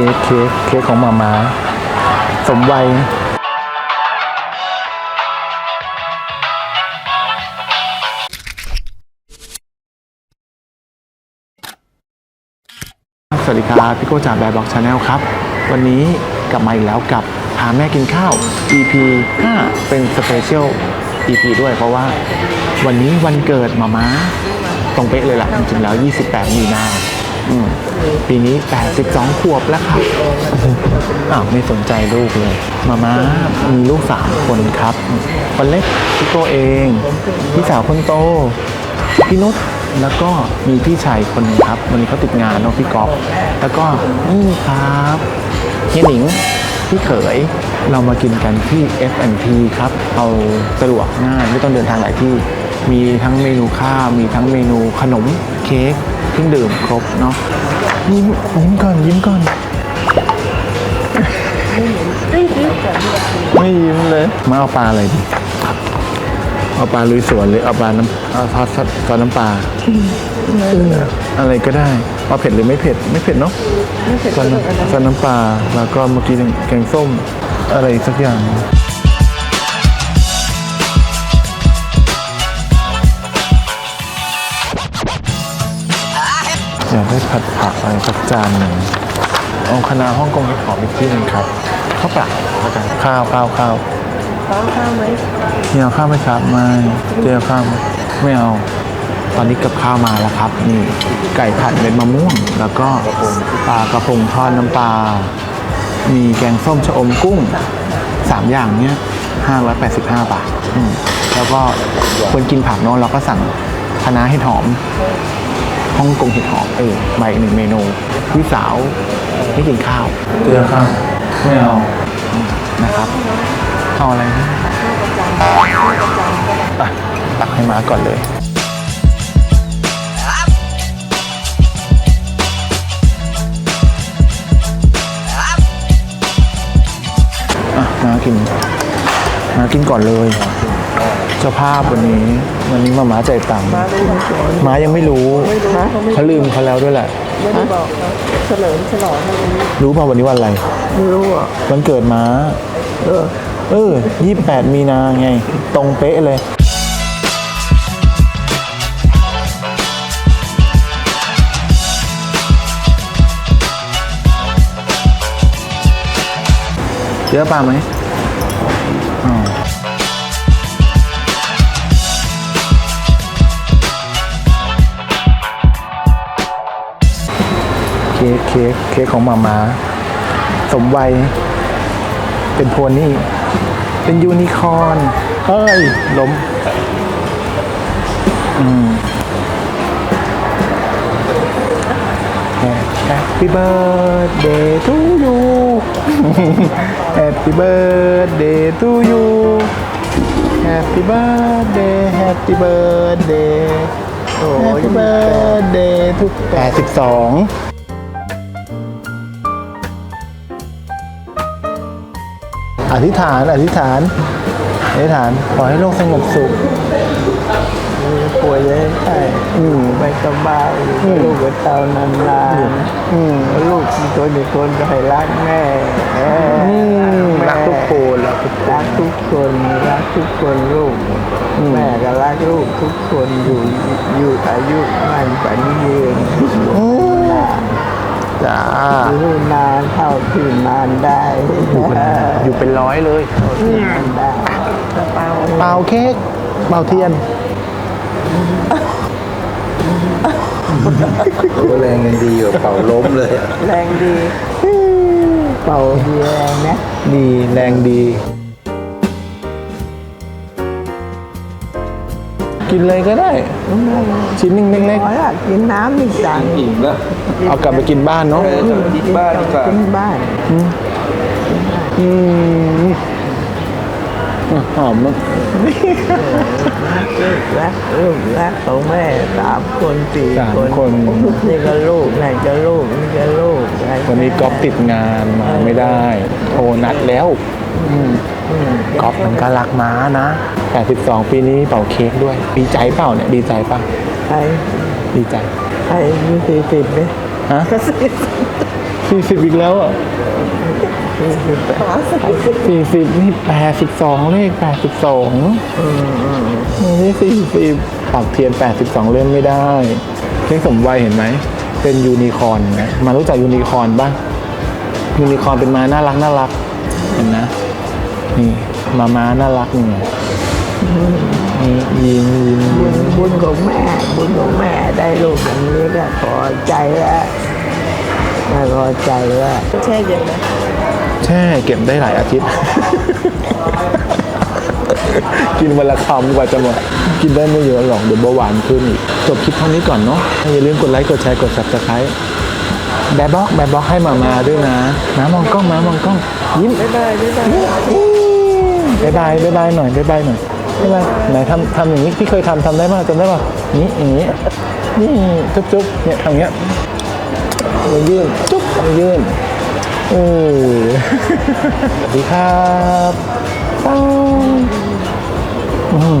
ค้กเค้กเค้กของมามาสมวัยสวัสดีครับพี่โก้จากแบบบ็อกชาแนลครับ วันนี้กลับมาอีกแล้วกับพาแม่กินข้าว EP 5 เป็นสเปเชียล EP ด้วยเพราะว่าวันนี้วันเกิดมาม้าตรงเป๊ะเลยล่ะ จริงๆแล้ว 28 มีนา ปีนี้ 82 ขวบแล้วครับอ้าวไม่สนใจลูกเลย มาม่ามีลูก3คนครับ คนเล็กพี่โกเอง พี่สาวคนโต พี่นุชแล้วก็มีพี่ชายคนนึงครับ วันนี้เขาติดงานเนาะพี่กอฟแล้วก็นี่ครับเฮียหนิงพี่เขยเรามากินกันที่ F&T ครับเอาสะดวกง่ายไม่ต้องเดินทางหลายที่ มีทั้งเมนูข้าวมีทั้งเมนูขนมเค้ก เครื่องดื่มครบเนาะยิ้มยิ้มก่อนยิ้มก่อน ไม่ยิ้มเลย มาเอาปลาอะไรดีเอาปลาลุยสวนหรือเอาปลาน้ำเอาทอดทอดทอดน้ำปลาอะไรก็ได้เอาเผ็ดหรือไม่เผ็ดไม่เผ็ดเนาะไม่เผ็ดทอดก็เลือกอันนั้นน้ำทอดน้ำปลาแล้วก็เมื่อกี้แกงส้มอะไรอีกสักอย่างากได้ผัดผักอะไรสักจานหนึ่งเอาคณะฮ่องกงให้ขออีกที่หนึ่งครับข้าวเปล่าแล้วกันข้าวข้าวข้าวข้าวข้าวไหมเฮียเอาข้าวไหมครับไม่เจ๊เอาข้าวไหมไม่เอาตอนนี้กับข้าวมาแล้วครับ นี่ไก่ผัดเม็ดมะม่วง แล้วก็ปลากระพงทอดน้ำปลา มีแกงส้มชะอมกุ้งสามอย่างเนี้ย585บาทอืมแล้วก็คนกินผักเนอะเราก็สั่งคะน้าเห็ดหอม ฮ่องกงเห็ดหอมเออมาอีกหนึ่งเมนูพี่สาวไม่กินข้าวเจอข้าวไม่เอาอืมนะครับเอาอะไรนะอะตักให้ม้าก่อนเลยอะมากินมากินก่อนเลย เจ้าภาพวันนี้ วันนี้มาม้าใจายตังค์มาดูสวนม้ายังไม่รู้ไม่รู้นะเขาไม่เขาลืมเขาแล้วด้วยแหละไม่ได้บอกเขาเฉลิมฉลองอะไรนี้รู้ป่าวันนี้วันอะไรไม่รู้อะวันเกิดม้า เออเออยี่แปดมีนาไง ตรงเป๊ะเลยเยอะป่าไหมอ๋อ ค้กเค้กเค้กของมามาสมวัย เป็นโพนี่ เป็นยูนิคอร์นเฮ้ย ล้ม อืม Happy birthday to you Happy birthday to you Happy birthday Happy birthday โอ้ย Happy birthday ทุก82อ ธิษฐาน อธิษฐาน อธิษฐาน ขอให้โลกสงบสุขป่วยเลยใช่อืมไม่สบายลูกกับเต้านานนานอืมลูกมีคนอีกคนก็ให้รักแม่เอออืมแม่รักทุกคนรักทุกคนรักทุกคนรักทุกคนลูก แม่ก็รักลูกทุกคนอยู่อยู่อายุมันฝันยืนจ้า อยู่นานเท่าที่นานได้อยู่เป็นอยู่เป็นร้อยเลยที่นานได้เปล่าเป่าเค้กเป่าเทียนก็แรงยังดีกว่าเป่าล้มเลยอะแรงดี เป่าดีแรงนะ ดีแรงดี กินเลยก็ได้ ชิ้นหนึงเล็กขออยากกินน้ำอีกจังอิ่มแล้วๆเอากลับไปกินบ้านเนาะเออจะกินบ้านดีกว่ากินบ้าน อืม หอมมากรักลูกรักของแม่สามคนสี่สามคนคนนี่ก็ลูกนั่นก็ลูกนี่ก็ลูกวันนี้ก๊อฟติดงานมาไม่ได้โทรนัดแล้วก๊อฟมันก็รักม้านะ82ปีนี้เป่าเค้กด้วย ดีใจเปล่าเนี่ยดีใจเปล่าใครดีใจใครมีสี่สิบไหมฮะสี่สิบสี่สิบอีกแล้วอะ สี่สิบนี่แปดสิบสองเลขแปดสิบสองนี่สี่สิบปักเทียนแปดสิบสองเล่มไม่ได้เค้กสมวัยเห็นไหม เป็นยูนิคอร์นนะมารู้จักยูนิคอร์นบ้างยูนิคอร์นเป็นม้าน่ารักน่ารัก เห็นนะ นี่มาม้าน่ารักนี่งนี่ยิงยิงบุญบุญของแม่ บุญของแม่ได้ลูกอย่างนี้ก็พอใจแล้วพอใจแล้วแช่เย็นไห แช่เก็บได้หลายอาทิตย์ กินวันละคำกว่าจะหมดกินได้ไม่เยอะหรอกเดี๋ยวเบาหวานขึ้นอีกจบคลิปเท่านี้ก่อนเนาะอย่าลืมกดไลค์กดแชร์กด subscribe แบบบ็อกแบบบ็อกให้มามาด้วยนะมามองกล้องมามองกล้อง ยิ้มบ๊ายบายบ๊ายบายบายบายบายบายหน่อยบายบายหน่อยบายบายไหนทำทำอย่างนี้ที่เคยทำทำได้ป่ะจำได้ป่ะนี่อย่างนี้นี่จุ๊บจุ๊บเนี่ยทำเงี้ยมือยื่นจุ๊บมือยื่น เออสวัสดีครับป้อง